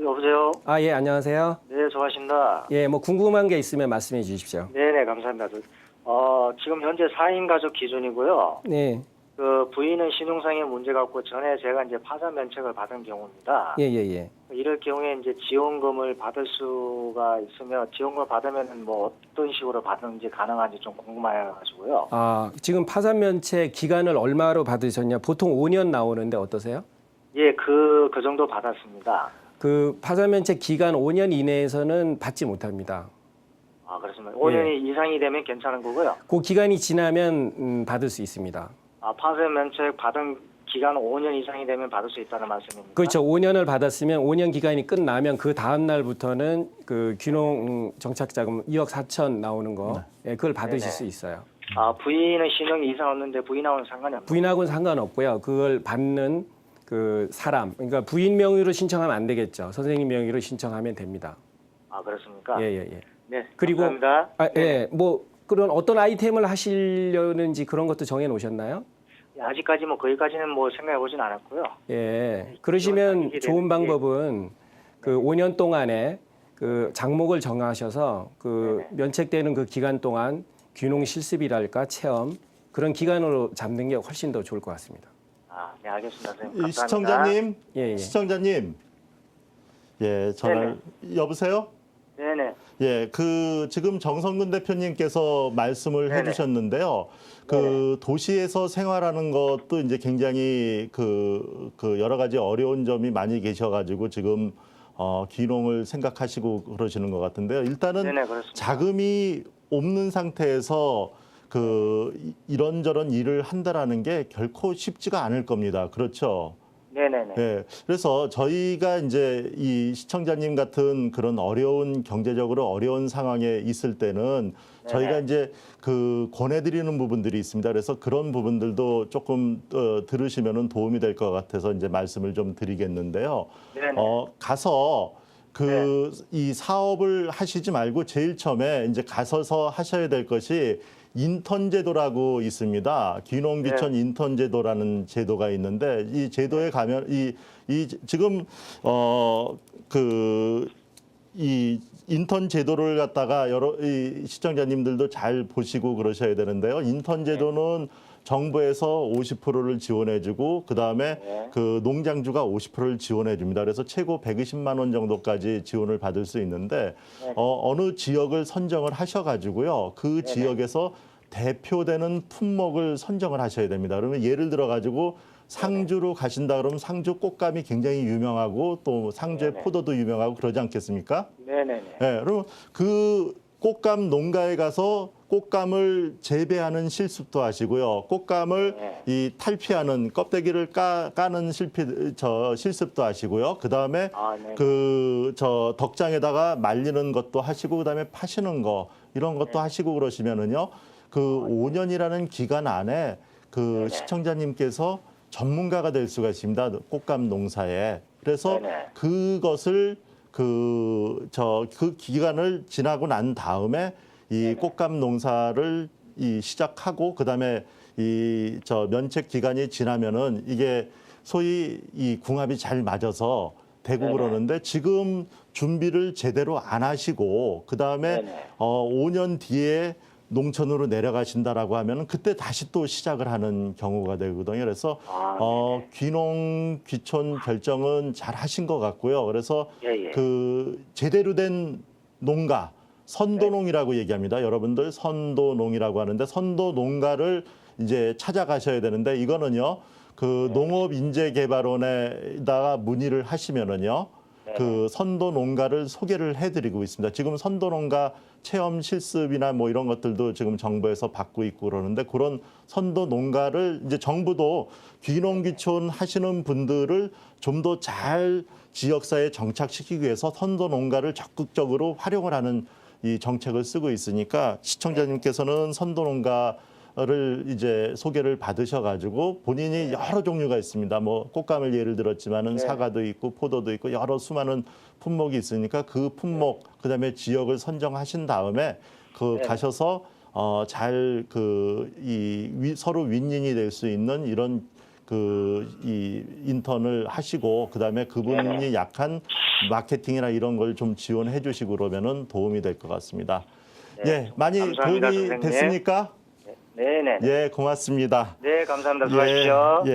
여보세요? 아, 예, 안녕하세요. 네, 수고하십니다. 예, 뭐 궁금한 게 있으면 말씀해 주십시오. 네네, 감사합니다. 어, 지금 현재 4인 가족 기준이고요. 네. 그 부인은 신용상의 문제 갖고 전에 제가 이제 파산 면책을 받은 경우입니다. 예, 예, 예. 이럴 경우에 이제 지원금을 받을 수가 있으면 지원금을 받으면 뭐 어떤 식으로 받는지 가능한지 좀 궁금해가지고요. 아, 지금 파산 면책 기간을 얼마로 받으셨냐? 보통 5년 나오는데 어떠세요? 예, 그, 그 정도 받았습니다. 그 파산 면책 기간 5년 이내에서는 받지 못합니다. 아, 그렇습니다. 5년이 이상이 되면 괜찮은 거고요. 그 기간이 지나면 음, 받을 수 있습니다. 아, 파산 면책 받은 기간 5년 이상이 되면 받을 수 있다는 말씀입니까? 그렇죠. 5년을 받았으면 5년 기간이 끝나면 그 다음 날부터는 그 귀농 음, 정착 자금 2억 4천 나오는 거, 예, 그걸 받으실 네네. 수 있어요. 아, 부인은 신용이 이상 없는데 부인하고는 상관이 없나요? 부인하고는 상관없고요. 그걸 받는 그 사람, 그러니까 부인 명의로 신청하면 안 되겠죠. 선생님 명의로 신청하면 됩니다. 아, 그렇습니까? 예, 예, 예. 네. 그리고 감사합니다. 아, 예, 뭐 그런 어떤 아이템을 하시려는지 그런 것도 정해 놓으셨나요? 아직까지 뭐 거기까지는 뭐 생각해 보진 않았고요. 예. 그러시면 이게 좋은 게- 방법은 그 5년 동안에 그 장목을 정하셔서 그 네네. 면책되는 그 기간 동안 귀농 실습이랄까 체험 그런 기간으로 잡는 게 훨씬 더 좋을 것 같습니다. 아, 네, 알겠습니다. 선생님. 이 감사합니다. 시청자님, 예, 예. 시청자님, 예, 전화 여보세요? 네네. 예, 그 지금 정성근 대표님께서 말씀을 네네. 해주셨는데요. 그 도시에서 생활하는 것도 이제 굉장히 그, 그 여러 가지 어려운 점이 많이 계셔가지고 지금 어, 귀농을 생각하시고 그러시는 것 같은데요. 일단은 네네. 자금이 없는 상태에서 그 이- 이런저런 일을 한다라는 게 결코 쉽지가 않을 겁니다. 그렇죠. 네네네. 예. 그래서 저희가 이제 이 시청자님 같은 그런 어려운 경제적으로 어려운 상황에 있을 때는 저희가 이제 그 권해드리는 부분들이 있습니다. 그래서 그런 부분들도 조금 어, 들으시면은 도움이 될 것 같아서 이제 말씀을 좀 드리겠는데요. 네네. 어, 가서 그 이 사업을 하시지 말고 제일 처음에 이제 가서서 하셔야 될 것이 인턴 제도라고 있습니다. 귀농귀촌 인턴 제도라는 제도가 있는데 이 제도에 가면 이, 이 지금 어, 어그 이 인턴 제도를 갖다가 여러 이 시청자님들도 잘 보시고 그러셔야 되는데요. 인턴 제도는 정부에서 50%를 지원해주고 그 다음에 네. 그 농장주가 50%를 지원해줍니다. 그래서 최고 120만 원 정도까지 지원을 받을 수 있는데 네. 어, 어느 지역을 선정을 하셔가지고요. 그 지역에서 대표되는 품목을 선정을 하셔야 됩니다. 그러면 예를 들어 가지고 상주로 가신다 그러면 상주 꽃감이 굉장히 유명하고 또 상주의 네네. 포도도 유명하고 그러지 않겠습니까? 네네네. 예, 그럼 그 꽃감 농가에 가서 꽃감을 재배하는 실습도 하시고요. 꽃감을 네. 이 탈피하는 껍데기를 까, 까는 실피, 저 실습도 하시고요. 그 다음에 아, 네. 그 저 덕장에다가 말리는 것도 하시고 그다음에 파시는 거 이런 것도 하시고 그러시면은요. 그 5년이라는 기간 안에 그. 시청자님께서 전문가가 될 수가 있습니다. 꽃감 농사에. 그래서 네네. 그것을 그 저그 기간을 지나고 난 다음에 이 꽃감 농사를 이 시작하고 그다음에 이 저 면책 기간이 지나면은 이게 소위 이 궁합이 잘 맞아서 되고 네네. 그러는데 지금 준비를 제대로 안 하시고 그다음에 네네. 어 5년 뒤에 농촌으로 내려가신다라고 하면은 그때 다시 또 시작을 하는 경우가 되거든요. 그래서 아, 어 귀농 귀촌 결정은 잘 하신 것 같고요. 그래서 예, 예. 그 제대로 된 농가 선도농이라고 얘기합니다. 여러분들 선도농이라고 하는데 선도 농가를 이제 찾아가셔야 되는데 이거는요. 그 농업인재개발원에다가 문의를 하시면은요. 그 선도 농가를 소개를 해드리고 있습니다. 지금 선도 농가 체험 실습이나 뭐 이런 것들도 지금 정부에서 받고 있고 그러는데 그런 선도 농가를 이제 정부도 귀농귀촌 하시는 분들을 좀 더 잘 지역사회에 정착시키기 위해서 선도 농가를 적극적으로 활용을 하는 이 정책을 쓰고 있으니까 시청자님께서는 선도 농가 를 이제 소개를 받으셔가지고 본인이 네. 여러 종류가 있습니다. 뭐 꽃감을 예를 들었지만은 네. 사과도 있고 포도도 있고 여러 수많은 품목이 있으니까 그 품목 네. 그다음에 지역을 선정하신 다음에 그 네. 가셔서 어 잘 그 이 서로 윈윈이 될 수 있는 이런 그 이 인턴을 하시고 그다음에 그분이 네. 약한 마케팅이나 이런 걸 좀 지원해 주시고 그러면은 도움이 될 것 같습니다. 네. 예, 많이 감사합니다, 도움이 선생님. 됐습니까? 네네. 예, 고맙습니다. 네, 감사합니다. 수고하십시오. 예, 예.